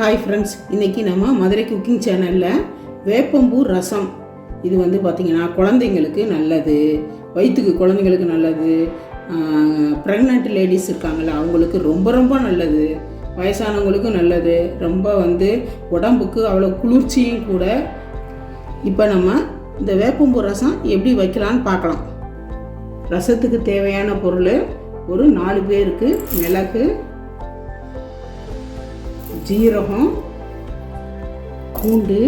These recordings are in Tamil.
ஹாய் ஃப்ரெண்ட்ஸ் இன்றைக்கி நம்ம மதுரை குக்கிங் சேனலில் வேப்பம்பூ ரசம். இது வந்து பார்த்திங்கன்னா குழந்தைங்களுக்கு நல்லது வயிற்றுக்கு குழந்தைங்களுக்கு நல்லது ப்ரெக்னென்ட் லேடிஸ் இருக்காங்கள்ல அவங்களுக்கு ரொம்ப ரொம்ப நல்லது வயசானவங்களுக்கும் நல்லது ரொம்ப வந்து உடம்புக்கு அவ்வளோ குளிர்ச்சியும் கூட. இப்போ நம்ம இந்த வேப்பம்பூ ரசம் எப்படி வைக்கலான்னு பார்க்கலாம் ரசத்துக்கு தேவையான பொருள் ஒரு நாலு பேருக்கு மிளகு ஜீரகம் பூண்டு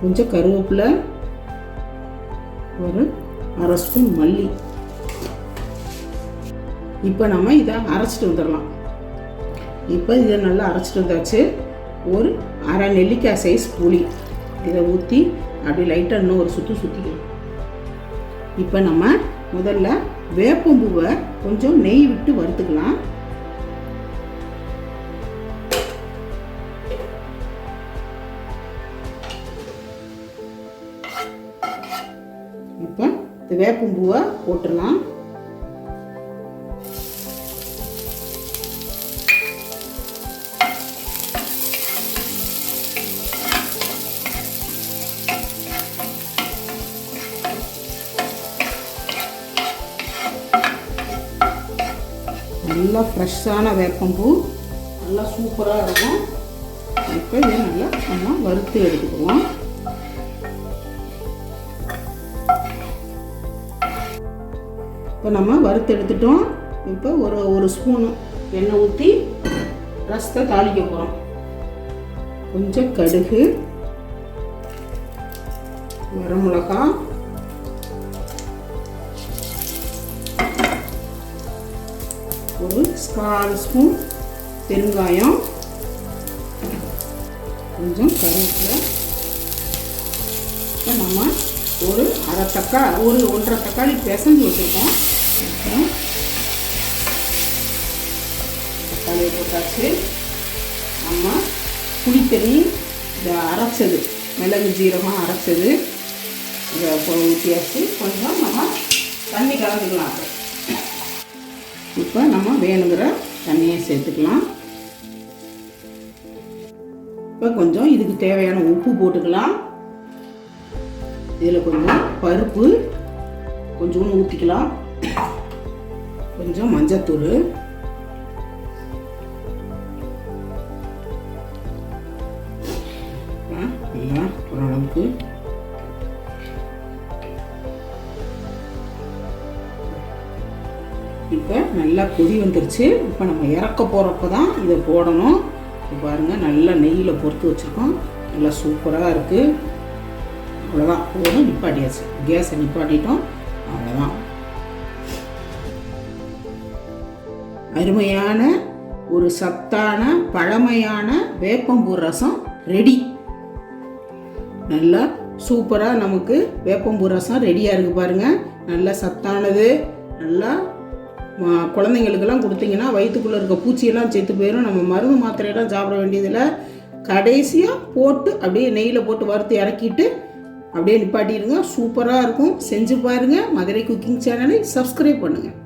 கொஞ்சம் கருவேப்பிலை ஒரு அரை ஸ்பூன் மல்லி. இப்போ நம்ம இதை அரைச்சிட்டு வந்துடலாம். இப்போ இதை நல்லா அரைச்சிட்டு வந்தாச்சு. ஒரு அரை நெல்லிக்காய் சைஸ் புளி. இதை ஊற்றி அப்படி லைட்டாக இன்னும் ஒரு சுற்றி சுற்றிக்கலாம் இப்போ நம்ம முதல்ல வேப்பம்பூவை கொஞ்சம் நெய் விட்டு வறுத்துக்கலாம். இந்த வேப்பம்பூவை போட்டுடலாம். நல்லா ஃப்ரெஷ்ஷான வேப்பம்பூ. நல்லா சூப்பராக இருக்கும். இப்போ இதை நல்லா நம்ம வறுத்து எடுத்துக்குவோம். இப்போ நம்ம வறுத்து எடுத்துட்டோம். இப்போ ஒரு ஒரு ஸ்பூனு எண்ணெய் ஊற்றி ரசத்தை தாளிக்க போகிறோம் கொஞ்சம் கடுகு வரமிளகா ஒரு கால் ஸ்பூன் பெருங்காயம் கொஞ்சம் கருவேப்பிலை. இப்போ நம்ம ஒரு அரை தக்கா ஒரு ஒன்றரை தக்காளி பிசைஞ்சு வச்சுருக்கோம் அப்புறம் தக்காளியை போட்டாச்சு. நம்ம புளித்தண்ணி இதை அரைச்சது. மிளகு ஜீரகம் அரைச்சது. இதை ஊற்றியாச்சு கொஞ்சம் நம்ம தண்ணி கலந்துக்கலாம் இப்போ நம்ம வேணுங்கிற தண்ணியை சேர்த்துக்கலாம். இப்போ கொஞ்சம் இதுக்கு தேவையான உப்பு போட்டுக்கலாம். இதில் கொஞ்சம் பருப்பு கொஞ்சோண்டு ஊற்றிக்கலாம். கொஞ்சம் மஞ்சத்தூள். ஓரளவுக்கு இப்போ நல்லா கொதி வந்துருச்சு. இப்போ நம்ம இறக்க போகிறப்ப தான் இதை போடணும். பாருங்கள் நல்லா நெய்யில் பொறுத்து வச்சுருக்கோம். நல்லா சூப்பராக இருக்குது அவ்வளோதான் போதும் நிப்பாட்டியாச்சு. கேஸை நிப்பாட்டிட்டோம். அவ்வளோதான் அருமையான ஒரு சத்தான பழமையான வேப்பம்பூ ரசம் ரெடி நல்லா சூப்பராக நமக்கு வேப்பம்பூ ரசம் ரெடியாக இருக்குது பாருங்கள் நல்லா சத்தானது. நல்லா குழந்தைங்களுக்கெல்லாம் கொடுத்தீங்கன்னா வயிற்றுக்குள்ளே இருக்க பூச்சியெல்லாம் செத்து போயிடும் நம்ம மருந்து மாத்திரையெல்லாம் சாப்பிட வேண்டியதில்லை. கடைசியாக போட்டு அப்படியே நெய்யில் போட்டு வறுத்து இறக்கிட்டு அப்படியே நிப்பாட்டிடுங்க. சூப்பராக இருக்கும். செஞ்சு பாருங்கள் மதுரை குக்கிங் சேனலை சப்ஸ்கிரைப் பண்ணுங்கள்